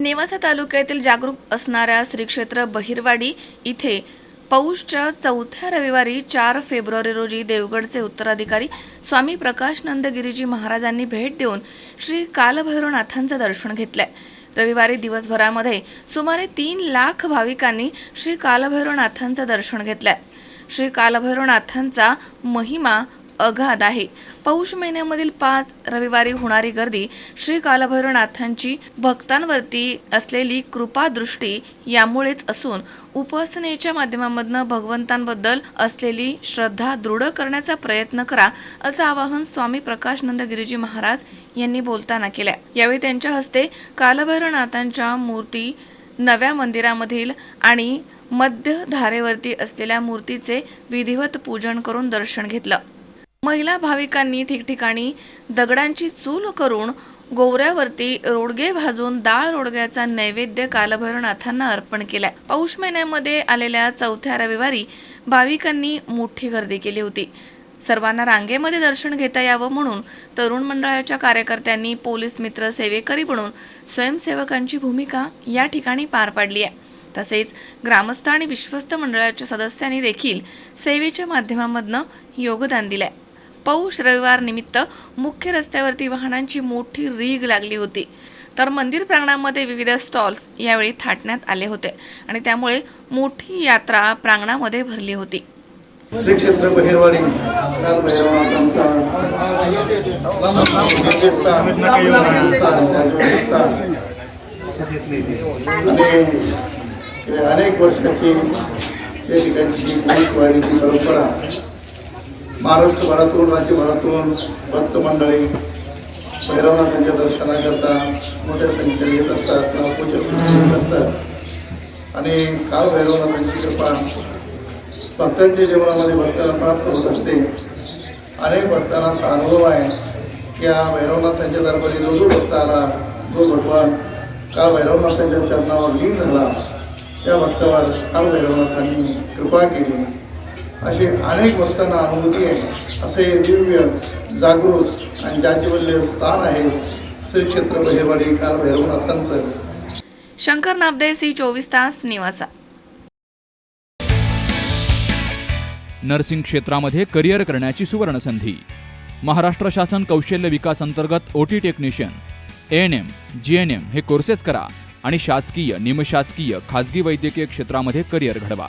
नेवासा तालुक्यातील जागरूक असणाऱ्या श्री क्षेत्र बहिरवाडी इथे पौषच्या चौथ्या रविवारी चार फेब्रुवारी रोजी देवगडचे उत्तराधिकारी स्वामी प्रकाश नंदगिरीजी महाराजांनी भेट देऊन श्री कालभैरवनाथांचं दर्शन घेतलंय. रविवारी दिवसभरामध्ये सुमारे तीन लाख भाविकांनी श्री कालभैरवनाथांचं दर्शन घेतलंय. श्री कालभैरवनाथांचा महिमा अगाध आहे. पौष महिन्यामधील पाच रविवारी होणारी गर्दी श्री कालभैरवनाथांची भक्तांवरती असलेली कृपादृष्टी यामुळेच असून उपासनेच्या माध्यमामधनं भगवंतांबद्दल असलेली श्रद्धा दृढ करण्याचा प्रयत्न करा असं आवाहन स्वामी प्रकाश नंदगिरीजी महाराज यांनी बोलताना केल्या. यावेळी त्यांच्या हस्ते कालभैरवनाथांच्या मूर्ती नव्या मंदिरामधील आणि मध्य धारेवरती असलेल्या मूर्तीचे विधिवत पूजन करून दर्शन घेतलं. महिला भाविकांनी ठिकठिकाणी दगडांची चूल करून गोवऱ्यावरती रोडगे भाजून डाळ रोडग्याचा नैवेद्य कालभैरवनाथांना अर्पण केलाय. पौष महिन्यामध्ये आलेल्या चौथ्या रविवारी भाविकांनी मोठी गर्दी केली होती. सर्वांना रांगेमध्ये दर्शन घेता यावं म्हणून तरुण मंडळाच्या कार्यकर्त्यांनी पोलीस मित्र सेवेकरी बनून स्वयंसेवकांची भूमिका या ठिकाणी पार पाडली आहे. तसेच ग्रामस्थ आणि विश्वस्त मंडळाच्या सदस्यांनी देखील सेवेच्या माध्यमामधनं योगदान दिलंय. पौष रविवार निमित्त मुख्य रस्त्यावरती वाहनांची मोठी रीग लागली होती. तर मंदिर प्रांगणामध्ये विविध स्टॉल्स यावेळी थाटण्यात आले होते आणि त्यामुळे मोठी यात्रा प्रांगणामध्ये भरली होती. श्री क्षेत्र बहिरवाडी काल आणि अनेक वर्षाची त्या ठिकाणची परंपरा महाराष्ट्रभरातून राज्यभरातून भक्त मंडळी भैरवनाथांच्या दर्शनाकरता मोठ्या संख्येने येत असतात नागपूरच्या संख्येने येत असतात. आणि काल भैरवनाथांची कृपा भक्तांच्या जीवनामध्ये भक्ताला प्राप्त होत असते. अनेक भक्तांना असा अनुभव आहे की हा भैरवनाथांच्या दरबारी जो जो भक्त आला जो भगवान का भैरवनाथांच्या चरणावर लीन झाला त्या भक्तावर काल भैरवनाथांनी कृपा केली. असे अनेक भक्तांना अनुभूती आहे. असे हे दिव्य जागृत आणि जाज्यवल्य स्थान आहे श्री क्षेत्र बहिरवाडी काल भैरवनाथांचं. शंकर नामदे सी चोवीस तास निवासा. नर्सिंग क्षेत्रामध्ये करिअर करण्याची सुवर्णसंधी. महाराष्ट्र शासन कौशल्य विकास अंतर्गत OT technician A N M G N M हे कोर्सेस करा आणि शासकीय निमशासकीय खाजगी वैद्यकीय क्षेत्रामध्ये करिअर घडवा.